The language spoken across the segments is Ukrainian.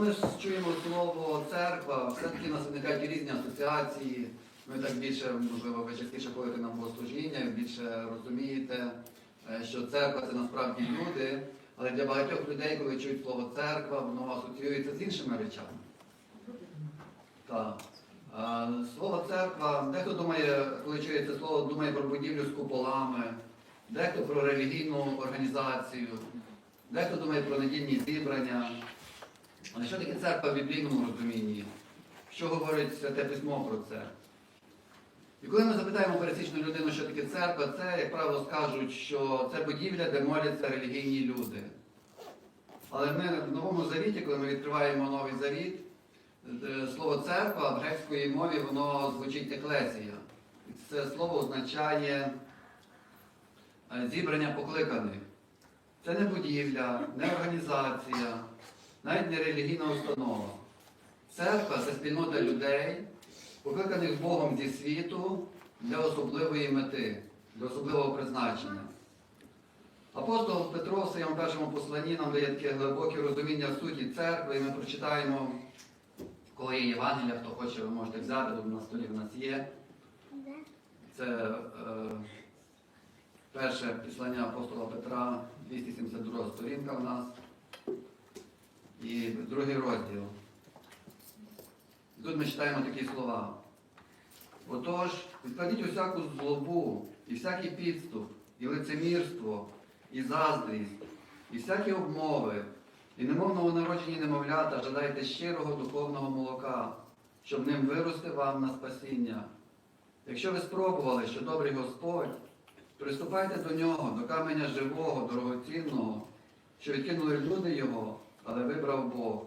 ми ж чуємо слово церква, все-таки нас виникають різні асоціації. Ми так більше, можливо, ви частіше ходите на богослужіння, більше розумієте, е, що церква це насправді люди. Але для багатьох людей, коли чують слово церква, воно асоціюється з іншими речами. Так. Слово церква, дехто думає, коли чує це слово, думає про будівлю з куполами, дехто про релігійну організацію, дехто думає про недільні зібрання. Але що таке церква в біблійному розумінні? Що говорить Святе Письмо про це? І коли ми запитаємо пересічну людину, що таке церква, це, як правило, скажуть, що це будівля, де моляться релігійні люди. Але ми в Новому Завіті, коли ми відкриваємо Новий Завіт, е, слово церква в грецької мові воно звучить еклесія. Це слово означає е, зібрання покликаних. Це не будівля, не організація, навіть не релігійна установа. Церква це спільнота людей, покликаних Богом зі світу для особливої мети, для особливого призначення. Апостол Петро в своєму першому посланні нам дає таке глибоке розуміння суті церкви, і ми прочитаємо, коли є Євангелія, хто хоче, ви можете взяти, тут на столі в нас є. Це е, перше післання апостола Петра, 272 сторінка в нас. І другий розділ. І Тут ми читаємо такі слова. Отож, відкладіть усяку злобу, і всякий підступ, і лицемірство, і заздрість, і всякі обмови, і немовного народжені немовлята, жадайте щирого духовного молока, щоб ним вирости вам на спасіння. Якщо ви спробували, що добрий Господь, приступайте до нього, до каменя живого, дорогоцінного, що відкинули люди його, але вибрав Бог.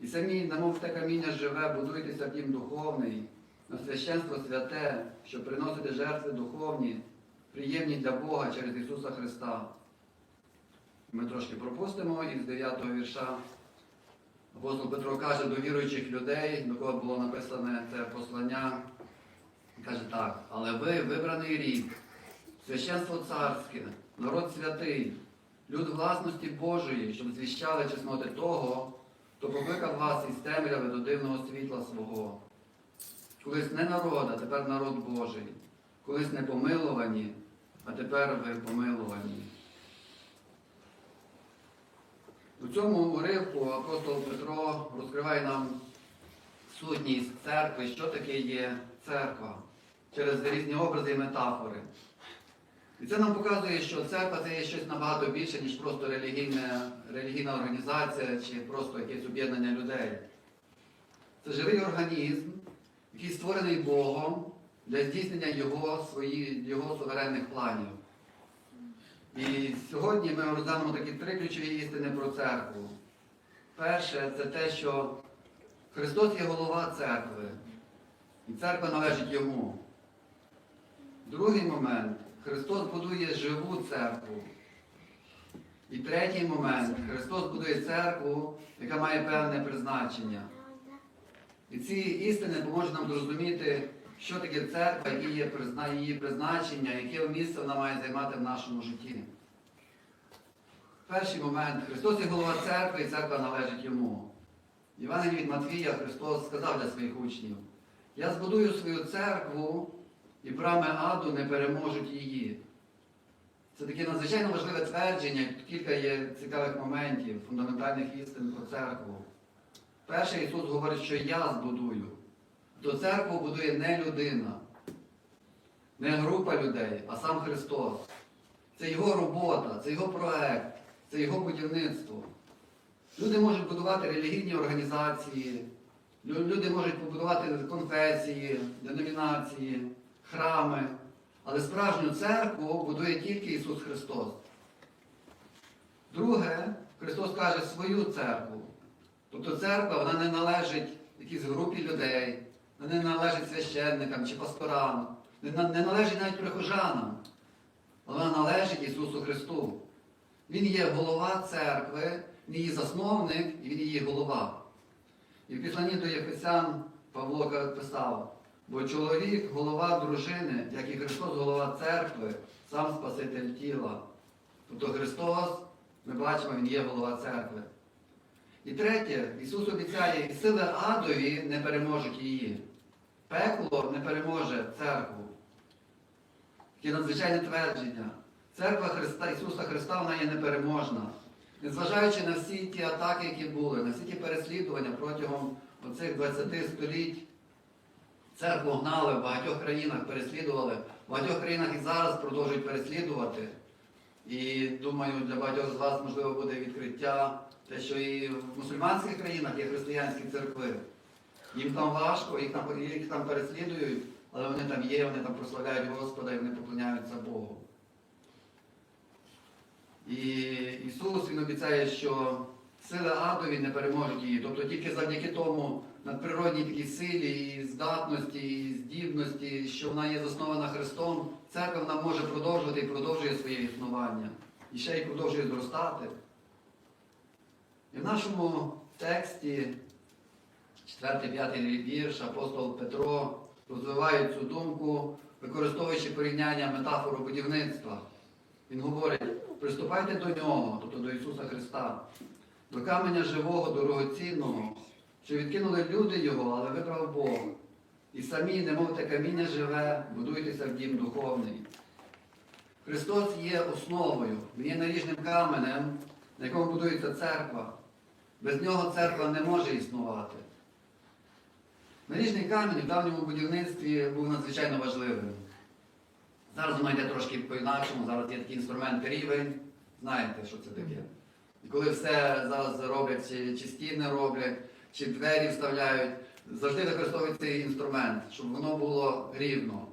І самі, немов те каміння живе, будуйтеся в дім духовний, на священство святе, щоб приносити жертви духовні, приємні для Бога через Ісуса Христа. Ми трошки пропустимо із 9 вірша. Апостол Петро каже до віруючих людей, до кого було написане це послання, каже так, але ви вибраний рід, священство царське, народ святий, люд власності Божої, щоб звіщали чесноти того, хто покликав вас із темряви до дивного світла свого. Колись не народ, а тепер народ Божий, колись не помилувані, а тепер ви помилувані. У цьому уривку апостол Петро розкриває нам сутність церкви, що таке є церква через різні образи і метафори. І це нам показує, що церква це є щось набагато більше, ніж просто релігійна, релігійна організація чи просто якесь об'єднання людей. Це живий організм, який створений Богом для здійснення Його, свої, Його суверенних планів. І сьогодні ми розглянемо такі три ключові істини про церкву. Перше, це те, що Христос є голова церкви, і церква належить йому. Другий момент Христос будує живу церкву. І третій момент Христос будує церкву, яка має певне призначення. І ці істини поможуть нам зрозуміти, що таке церква, яке є її призначення, яке місце вона має займати в нашому житті. Перший момент. Христос є голова церкви, і церква належить йому. В Євангелії від Матвія Христос сказав для своїх учнів: Я збудую свою церкву, і брами аду не переможуть її. Це таке надзвичайно важливе твердження, кілька є цікавих моментів, фундаментальних істин про церкву. Перше Ісус говорить, що я збудую. То церкву будує не людина, не група людей, а сам Христос. Це Його робота, це Його проект, це Його будівництво. Люди можуть будувати релігійні організації, люди можуть побудувати конфесії, деномінації, храми, але справжню церкву будує тільки Ісус Христос. Друге, Христос каже свою церкву. Тобто церква вона не належить якійсь групі людей, вона не належить священникам чи пасторам, не, належить навіть прихожанам. Вона належить Ісусу Христу. Він є голова церкви, він її засновник і він її голова. І в післанні до Єфесян Павло писав, бо чоловік голова дружини, як і Христос голова церкви, сам Спаситель тіла. Тобто Христос, ми бачимо, Він є голова церкви. І третє, Ісус обіцяє, і сили адові не переможуть її. Пекло не переможе церкву. Таке надзвичайне твердження. Церква Христа, Ісуса Христа вона є непереможна. Незважаючи на всі ті атаки, які були, на всі ті переслідування протягом оцих 20 століть, церкву гнали в багатьох країнах, переслідували. В багатьох країнах і зараз продовжують переслідувати. І думаю, для багатьох з вас можливо буде відкриття, те, що і в мусульманських країнах є християнські церкви. Їм там важко, їх там, їх там переслідують, але вони там є, вони там прославляють Господа і вони поклоняються Богу. І Ісус Він обіцяє, що сили адові не переможуть її. Тобто тільки завдяки тому надприродній такій силі і здатності, і здібності, що вона є заснована Христом, церква вона може продовжувати і продовжує своє існування. І ще й продовжує зростати. І в нашому тексті, 4-5 вірш, апостол Петро розвиває цю думку, використовуючи порівняння метафору будівництва. Він говорить, приступайте до нього, тобто до Ісуса Христа, до каменя живого, дорогоцінного, що відкинули люди Його, але вибрав Бог. І самі, немов те каміння живе, будуйтеся в дім духовний. Христос є основою, Він є наріжним каменем, на якому будується церква. Без нього церква не може існувати. Наріжний камінь в давньому будівництві був надзвичайно важливим. Зараз воно йде трошки по-інакшому, зараз є такий інструмент рівень. Знаєте, що це таке. І коли все зараз роблять, чи, стіни роблять, чи двері вставляють, завжди використовують цей інструмент, щоб воно було рівно.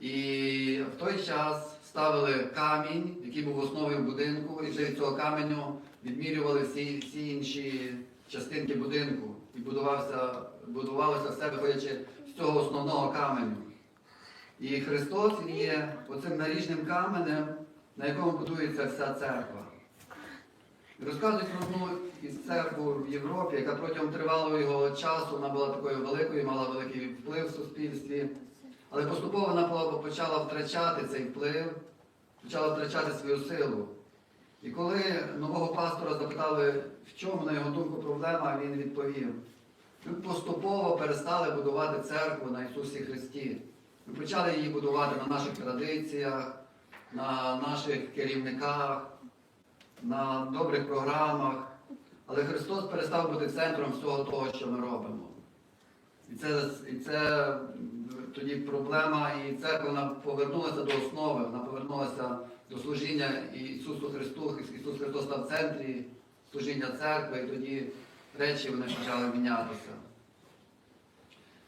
І в той час ставили камінь, який був основою будинку, і вже від цього каменю відмірювали всі, всі інші частинки будинку. І будувався, будувалося все, виходячи з цього основного каменю. І Христос є оцим наріжним каменем, на якому будується вся церква. Розказують про одну із церкв в Європі, яка протягом тривалого часу вона була такою великою, мала великий вплив в суспільстві. Але поступово вона почала втрачати цей вплив, почала втрачати свою силу. І коли нового пастора запитали, в чому, на його думку, проблема, він відповів: ми поступово перестали будувати церкву на Ісусі Христі. Ми почали її будувати на наших традиціях, на наших керівниках, на добрих програмах. Але Христос перестав бути центром всього того, що ми робимо. І це, і це тоді проблема, і церква вона повернулася до основи, вона повернулася до служіння Ісусу Христу. Ісус Христос став в центрі служіння церкви, і тоді речі вони почали мінятися.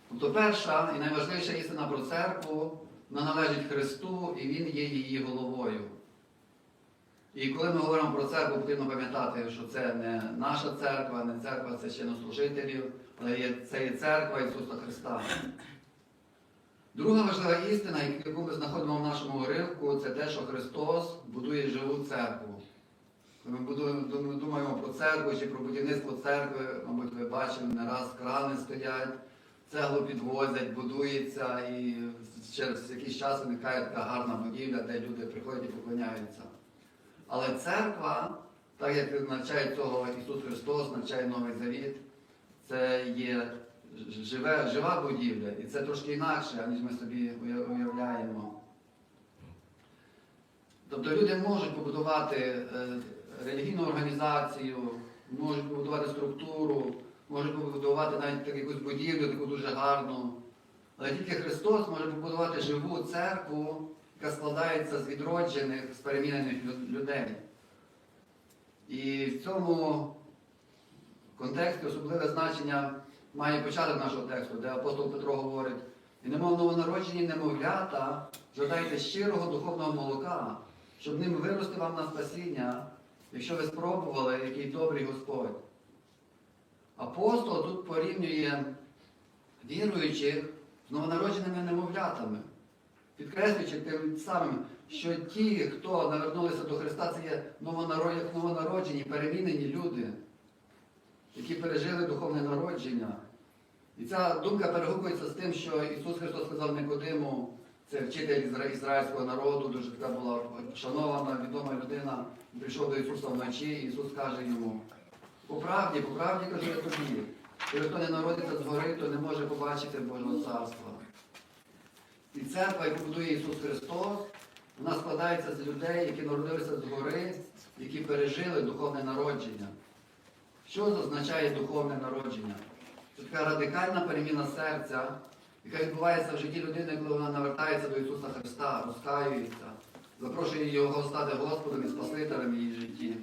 Тобто перша і найважливіша істина про церкву, вона належить Христу і Він є її головою. І коли ми говоримо про церкву, потрібно пам'ятати, що це не наша церква, не церква священнослужителів, але є, це є церква Ісуса Христа. Друга важлива істина, яку ми знаходимо в нашому уривку, це те, що Христос будує живу церкву. Ми думаємо про церкву чи про будівництво церкви, мабуть, ви бачили, не раз крани стоять, цеглу підвозять, будується і через якийсь час виникає така гарна будівля, де люди приходять і поклоняються. Але церква, так як навчає цього Ісус Христос, навчає Новий Завіт, це є живе, жива будівля, і це трошки інакше, ніж ми собі уявляємо. Тобто люди можуть побудувати е, релігійну організацію, можуть побудувати структуру, можуть побудувати навіть якусь будівлю, таку дуже гарну. Але тільки Христос може побудувати живу церкву, яка складається з відроджених, з перемінених людей. І в цьому контексті особливе значення має початок нашого тексту, де апостол Петро говорить, і немов новонароджені немовлята, жадайте щирого духовного молока, щоб ним вирости вам на спасіння, якщо ви спробували, який добрий Господь. Апостол тут порівнює віруючих з новонародженими немовлятами, підкреслюючи тим самим, що ті, хто навернулися до Христа, це є новонаро- новонароджені, перемінені люди, які пережили духовне народження. І ця думка перегукується з тим, що Ісус Христос сказав Никодиму, це вчитель ізраїльського народу, дуже така була шанована, відома людина. Прийшов до Ісуса вночі, і Ісус каже йому, По правді, по правді кажу я тобі. Коли хто не народиться згори, то не може побачити Божого царства. І церква, яку будує Ісус Христос, вона складається з людей, які народилися згори, які пережили духовне народження. Що означає духовне народження? Це така радикальна переміна серця, яка відбувається в житті людини, коли вона навертається до Ісуса Христа, розкаюється, запрошує Його стати Господом і Спасителем в її житті.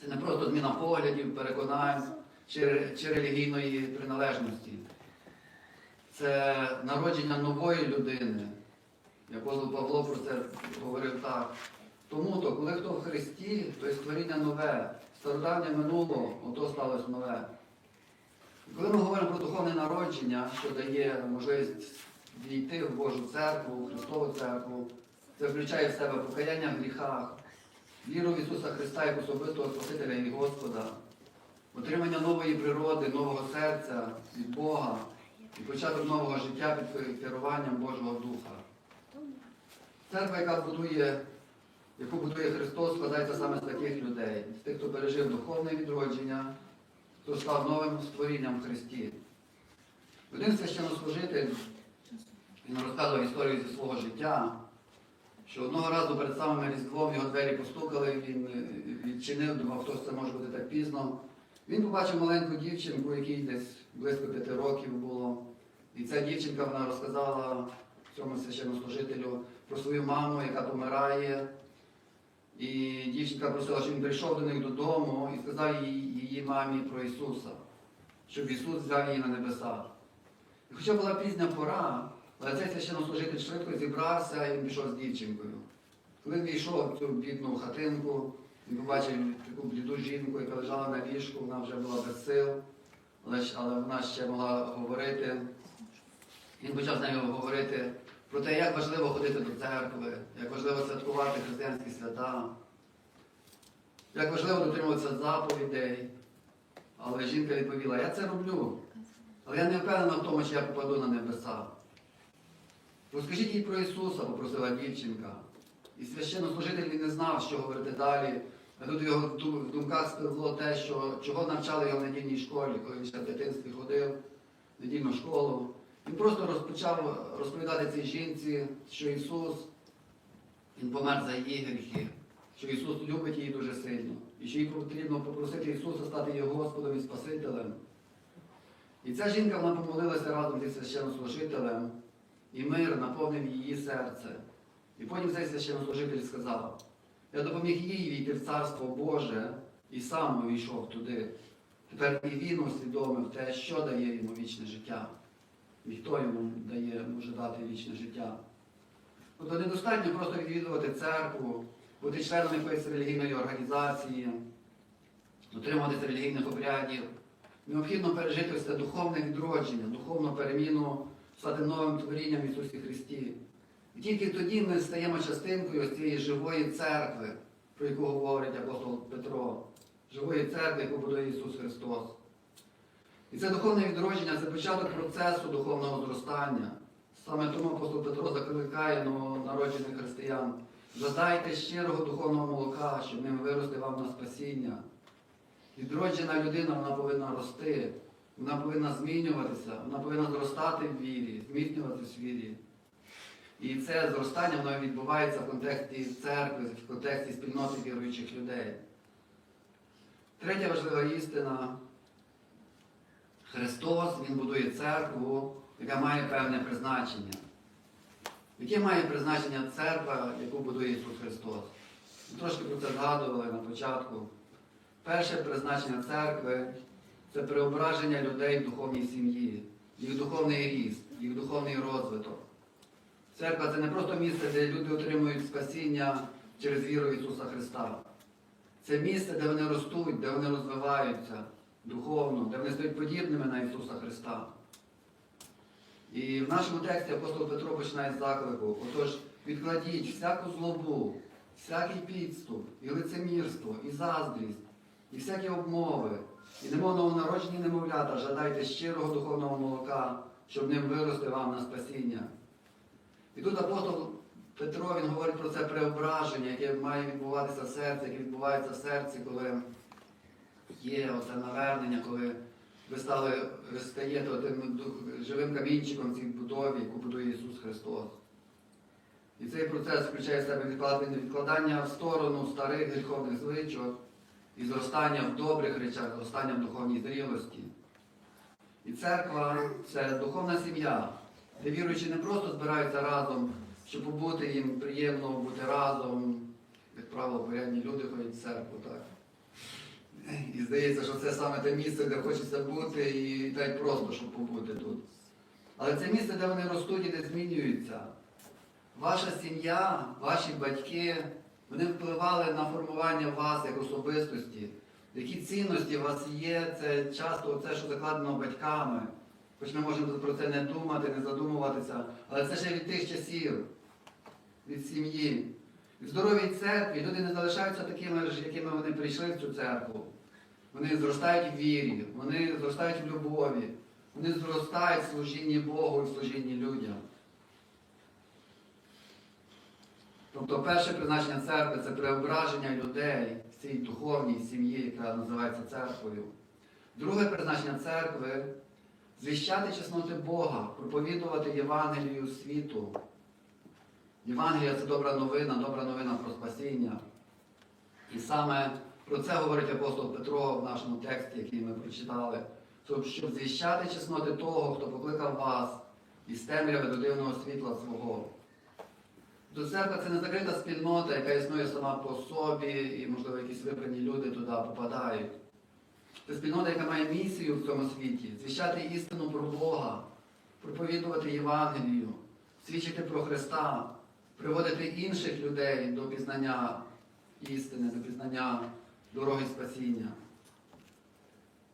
Це не просто зміна поглядів, переконань чи, чи релігійної приналежності. Це народження нової людини. Апостол Павло про це говорив так. Тому то, коли хто в Христі, то є створіння нове, стародавнє минуло, ото сталося нове. Коли ми говоримо про духовне народження, що дає можливість війти в Божу церкву, в Христову церкву, це включає в себе покаяння в гріхах, віру в Ісуса Христа як особистого Спасителя і Господа, отримання нової природи, нового серця від Бога і початок нового життя під керуванням Божого Духа. Церква, яка будує, яку будує Христос, складається саме з таких людей, з тих, хто пережив духовне відродження, хто став новим створінням в Христі. Один священнослужитель, він розказував історію зі свого життя, що одного разу перед самим Різдвом його двері постукали, він е, відчинив, думав, хто це може бути так пізно. Він побачив маленьку дівчинку, якій десь близько п'яти років було. І ця дівчинка вона розказала цьому священнослужителю про свою маму, яка помирає. І дівчинка просила, щоб він прийшов до них додому і сказав їй, її мамі про Ісуса, щоб Ісус взяв її на небеса. І хоча була пізня пора, але цей священнослужитель швидко зібрався і він пішов з дівчинкою. Коли він війшов в цю бідну хатинку, він побачив таку бліду жінку, яка лежала на ліжку, вона вже була без сил, але, вона ще могла говорити. Він почав з нею говорити про те, як важливо ходити до церкви, як важливо святкувати християнські свята, як важливо дотримуватися заповідей. Але жінка відповіла, я це роблю, але я не впевнена в тому, чи я попаду на небеса. Розкажіть їй про Ісуса, попросила дівчинка. І священнослужитель не знав, що говорити далі. Тут його в думках спливло те, що, чого навчали його в недільній школі, коли він ще в дитинстві ходив в недільну школу. Він просто розпочав розповідати цій жінці, що Ісус Він помер за її гріхи, що Ісус любить її дуже сильно, і що їй потрібно попросити Ісуса стати її Господом і Спасителем. І ця жінка вона помолилася разом зі священнослужителем, і мир наповнив її серце. І потім цей священнослужитель сказав, я допоміг їй війти в Царство Боже і сам увійшов туди. Тепер і він усвідомив те, що дає йому вічне життя. І хто йому дає, може дати вічне життя. Тобто недостатньо просто відвідувати церкву, бути членом якоїсь релігійної організації, дотримуватися релігійних обрядів. Необхідно пережити це духовне відродження, духовну переміну, стати новим творінням Ісусі Христі. Тільки тоді ми стаємо частинкою ось цієї живої церкви, про яку говорить апостол Петро, живої церкви, яку будує Ісус Христос. І це духовне відродження це початок процесу духовного зростання. Саме тому апостол Петро закликає новонароджених християн. Жадайте щирого духовного молока, щоб ним вирости вам на спасіння. Відроджена людина вона повинна рости, вона повинна змінюватися, вона повинна зростати в вірі, зміцнюватися в вірі. І це зростання воно відбувається в контексті церкви, в контексті спільноти віруючих людей. Третя важлива істина. Христос Він будує церкву, яка має певне призначення. Яке має призначення церква, яку будує Ісус Христос? Ми трошки про це згадували на початку. Перше призначення церкви це преображення людей в духовній сім'ї, їх духовний ріст, їх духовний розвиток. Церква це не просто місце, де люди отримують спасіння через віру Ісуса Христа. Це місце, де вони ростуть, де вони розвиваються духовно, де вони стають подібними на Ісуса Христа. І в нашому тексті апостол Петро починає з заклику. Отож, відкладіть всяку злобу, всякий підступ, і лицемірство, і заздрість, і всякі обмови, і немовного народжені немовлята, жадайте щирого духовного молока, щоб ним вирости вам на спасіння. І тут апостол Петро він говорить про це преображення, яке має відбуватися в серці, яке відбувається в серці, коли є оце навернення, коли ви стали, ви стаєте тим живим камінчиком в цій будові, яку будує Ісус Христос. І цей процес включає в себе відкладання в сторону старих гріховних звичок і зростання в добрих речах, зростання в духовній зрілості. І церква це духовна сім'я, де віруючі не просто збираються разом, щоб побути їм приємно бути разом. Як правило, порядні люди ходять в церкву, так? І здається, що це саме те місце, де хочеться бути, і так просто, щоб побути тут. Але це місце, де вони ростуть і де змінюються. Ваша сім'я, ваші батьки, вони впливали на формування вас як особистості. Які цінності у вас є, це часто це, що закладено батьками. Хоч ми можемо про це не думати, не задумуватися, але це ще від тих часів, від сім'ї. В здоровій церкві люди не залишаються такими ж, якими вони прийшли в цю церкву. Вони зростають в вірі, вони зростають в любові, вони зростають в служінні Богу і в служінні людям. Тобто перше призначення церкви це преображення людей в цій духовній сім'ї, яка називається церквою. Друге призначення церкви звіщати чесноти Бога, проповідувати Євангелію світу. Євангелія це добра новина, добра новина про спасіння. І саме про це говорить апостол Петро в нашому тексті, який ми прочитали, Тобто, щоб звіщати чесноти того, хто покликав вас із темряви до дивного світла свого. До церква це не закрита спільнота, яка існує сама по собі, і, можливо, якісь вибрані люди туди попадають. Це спільнота, яка має місію в цьому світі, звіщати істину про Бога, проповідувати Євангелію, свідчити про Христа, приводити інших людей до пізнання істини, до пізнання дороги спасіння.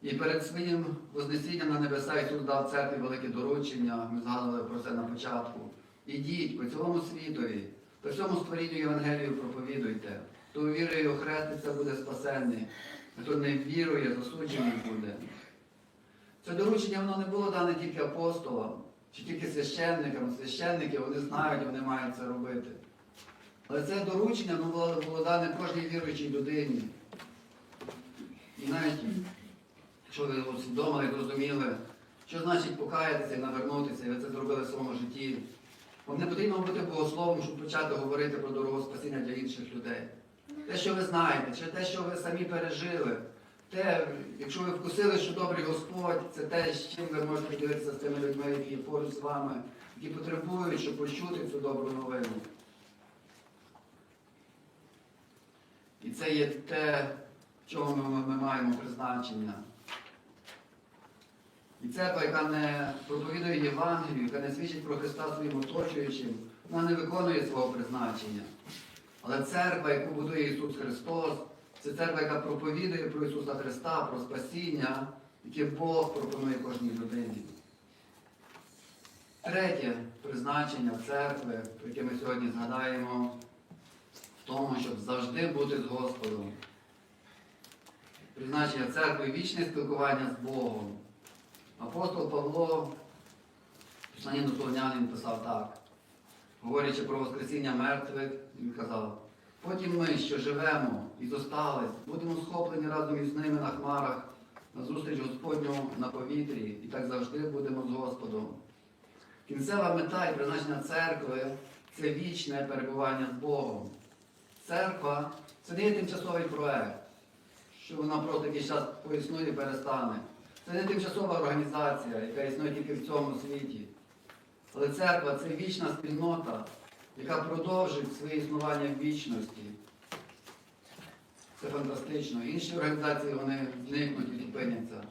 І перед своїм вознесінням на небеса Ісус дав церкві велике доручення, ми згадували про це на початку. Ідіть по цілому світові, по всьому створінню Євангелію проповідуйте. Хто вірує хреститься, буде спасенний, хто не вірує, засуджений буде. Це доручення воно не було дане тільки апостолам, чи тільки священникам. Священники вони знають, вони мають це робити. Але це доручення воно було, було дане кожній віруючій людині. І навіть, якщо ви усвідомили, зрозуміли, що значить покаятися і навернутися, і ви це зробили в своєму житті. Вам не потрібно бути богословом, щоб почати говорити про дорогу спасіння для інших людей. Те, що ви знаєте, чи те, що ви самі пережили, те, якщо ви вкусили, що добрий Господь, це те, з чим ви можете ділитися з тими людьми, які є поруч з вами, які потребують, щоб почути цю добру новину. І це є те, в чому ми, ми маємо призначення. І церква, яка не проповідує Євангелію, яка не свідчить про Христа своїм оточуючим, вона не виконує свого призначення. Але церква, яку будує Ісус Христос, це церква, яка проповідує про Ісуса Христа, про спасіння, яке Бог пропонує кожній людині. Третє призначення церкви, про яке ми сьогодні згадаємо, в тому, щоб завжди бути з Господом. Призначення церкви вічне спілкування з Богом. Апостол Павло, посланні до Солонян, він писав так, говорячи про Воскресіння мертвих, він казав, потім ми, що живемо і зостались, будемо схоплені разом із ними на хмарах, на зустріч Господню на повітрі, і так завжди будемо з Господом. Кінцева мета і призначення церкви це вічне перебування з Богом. Церква це не є тимчасовий проект, що вона просто якийсь час поіснує і перестане. Це не тимчасова організація, яка існує тільки в цьому світі. Але церква це вічна спільнота, яка продовжить своє існування в вічності. Це фантастично. Інші організації вони зникнуть і зупиняться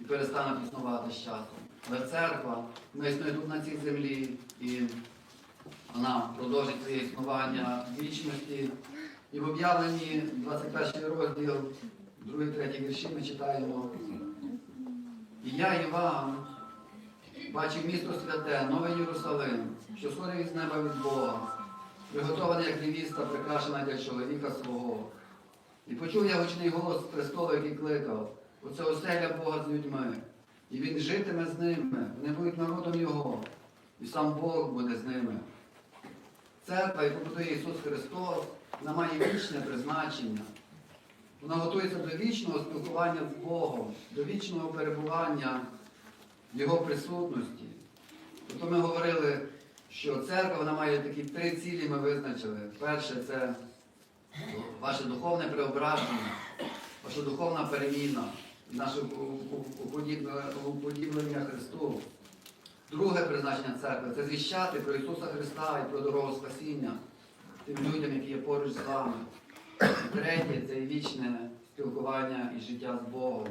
і перестануть існувати з часом. Але церква вона існує тут на цій землі і вона продовжить своє існування в вічності. І в об'явленні 21 розділ, 2-3 вірші ми читаємо. І я, Іван, бачив місто святе, Новий Єрусалим, що сходив із неба від Бога, приготоване як невіста, прикрашена для чоловіка свого. І почув я гучний голос Христова, який кликав, оце оселя Бога з людьми. І він житиме з ними, вони будуть народом Його, і сам Бог буде з ними. Церква, яку будує Ісус Христос, вона має вічне призначення. Вона готується до вічного спілкування з Богом, до вічного перебування Його присутності. Тобто ми говорили, що церква вона має такі три цілі, ми визначили. Перше це ваше духовне преображення, ваша духовна переміна, наше уподіблення Христу. Друге призначення церкви це звіщати про Ісуса Христа і про дорогу спасіння тим людям, які є поруч з вами. Третє це вічне спілкування і життя з Богом.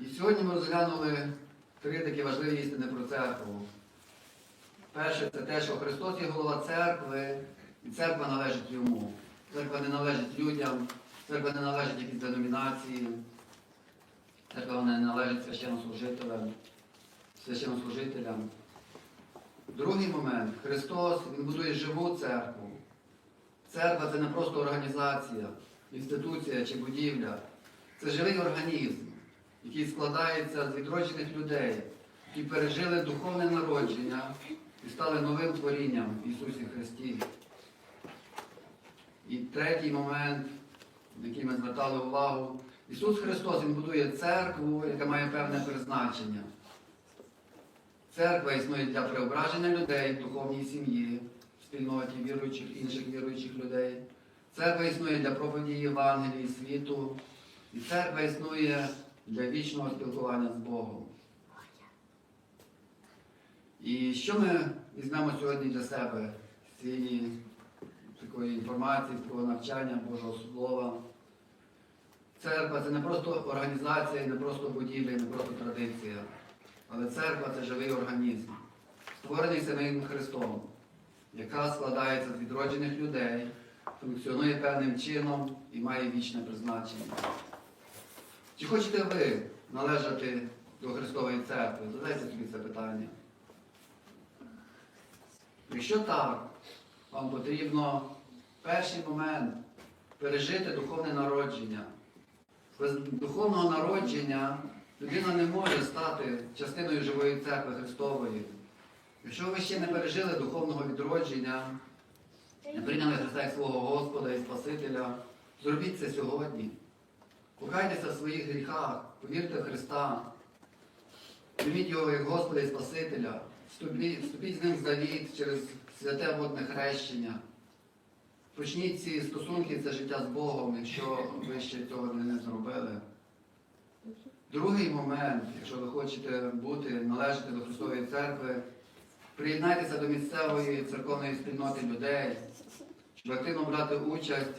І сьогодні ми розглянули три такі важливі істини про церкву. Перше, це те, що Христос є голова церкви, і церква належить йому. Церква не належить людям, церква не належить якійсь деномінації, церква не належить священнослужителям, священнослужителям. Другий момент. Христос Він будує живу церкву. Церква це не просто організація, інституція чи будівля. Це живий організм, який складається з відроджених людей, які пережили духовне народження і стали новим творінням в Ісусі Христі. І третій момент, на який ми звертали увагу, Ісус Христос Він будує церкву, яка має певне призначення. Церква існує для преображення людей в духовній сім'ї, спільноті віруючих, інших віруючих людей. Церква існує для проповіді Євангелії, світу. І церква існує для вічного спілкування з Богом. І що ми візьмемо сьогодні для себе з цієї такої інформації, з такого навчання Божого Слова? Церква це не просто організація, не просто будівля, не просто традиція. Але церква це живий організм, створений самим Христом, яка складається з відроджених людей, функціонує певним чином і має вічне призначення. Чи хочете ви належати до Христової церкви? Задайте собі це питання. Якщо так, вам потрібно в перший момент пережити духовне народження. Без духовного народження людина не може стати частиною живої церкви Христової. Якщо ви ще не пережили духовного відродження, не прийняли Христа як свого Господа і Спасителя, зробіть це сьогодні. Покайтеся в своїх гріхах, повірте в Христа, прийміть Його як Господа і Спасителя, вступіть, вступіть з ним в завіт через святе водне хрещення. Почніть ці стосунки, це життя з Богом, якщо ви ще цього не зробили. Другий момент, якщо ви хочете бути, належати до Христової церкви, приєднайтеся до місцевої церковної спільноти людей, щоб активно брати участь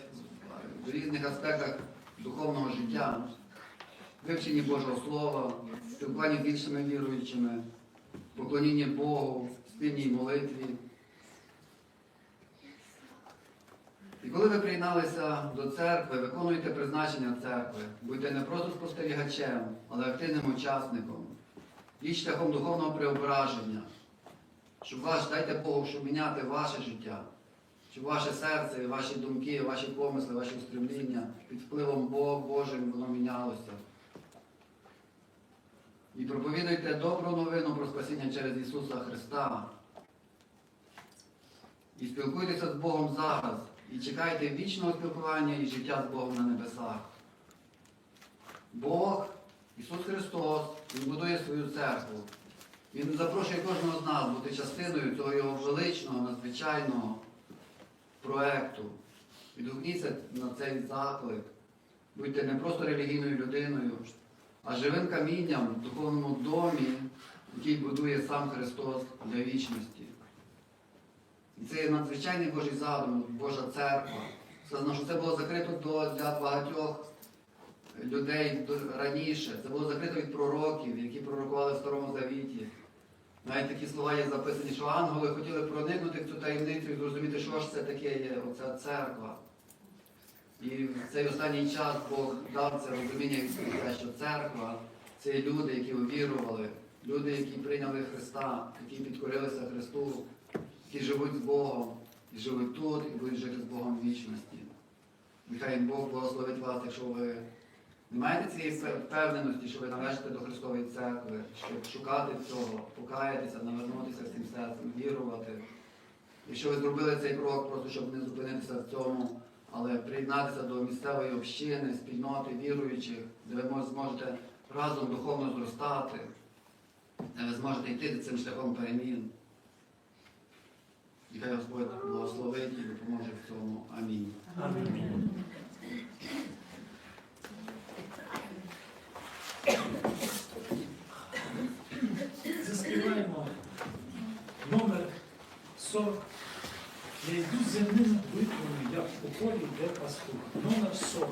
в різних аспектах духовного життя, вивченні Божого Слова, спілкуванні з іншими віруючими, поклонінні Богу, спільній молитві. І коли ви приєдналися до церкви, виконуєте призначення церкви, будьте не просто спостерігачем, але активним учасником, і шляхом духовного преображення, щоб ваш, дайте Богу, щоб міняти ваше життя, щоб ваше серце, ваші думки, ваші помисли, ваші устремління під впливом Бога Божим воно мінялося. І проповідуйте добру новину про спасіння через Ісуса Христа. І спілкуйтеся з Богом зараз. І чекайте вічного спілкування і життя з Богом на небесах. Бог, Ісус Христос, Він будує свою церкву. Він запрошує кожного з нас бути частиною цього його величного, надзвичайного проекту. Відгукніться на цей заклик. Будьте не просто релігійною людиною, а живим камінням в духовному домі, який будує сам Христос для вічності. І це є надзвичайний Божий задум, Божа церква. Сказано, що це було закрито для багатьох людей раніше. Це було закрито від пророків, які пророкували в Старому Завіті. Навіть такі слова є записані, що ангели хотіли проникнути в цю таємницю і зрозуміти, що ж це таке є, оця церква. І в цей останній час Бог дав це розуміння що церква це люди, які увірували, люди, які прийняли Христа, які підкорилися Христу, які живуть з Богом, і живуть тут, і будуть жити з Богом в вічності. Нехай Бог благословить вас, якщо ви не маєте цієї впевненості, що ви належите до Христової церкви, щоб шукати цього, покаятися, навернутися всім серцем, вірувати. Якщо ви зробили цей крок, просто щоб не зупинитися в цьому, але приєднатися до місцевої общини, спільноти, віруючих, де ви зможете разом духовно зростати, де ви зможете йти цим шляхом перемін. І хай Господь благословить і допоможе в цьому. Амінь. Амінь. номер 40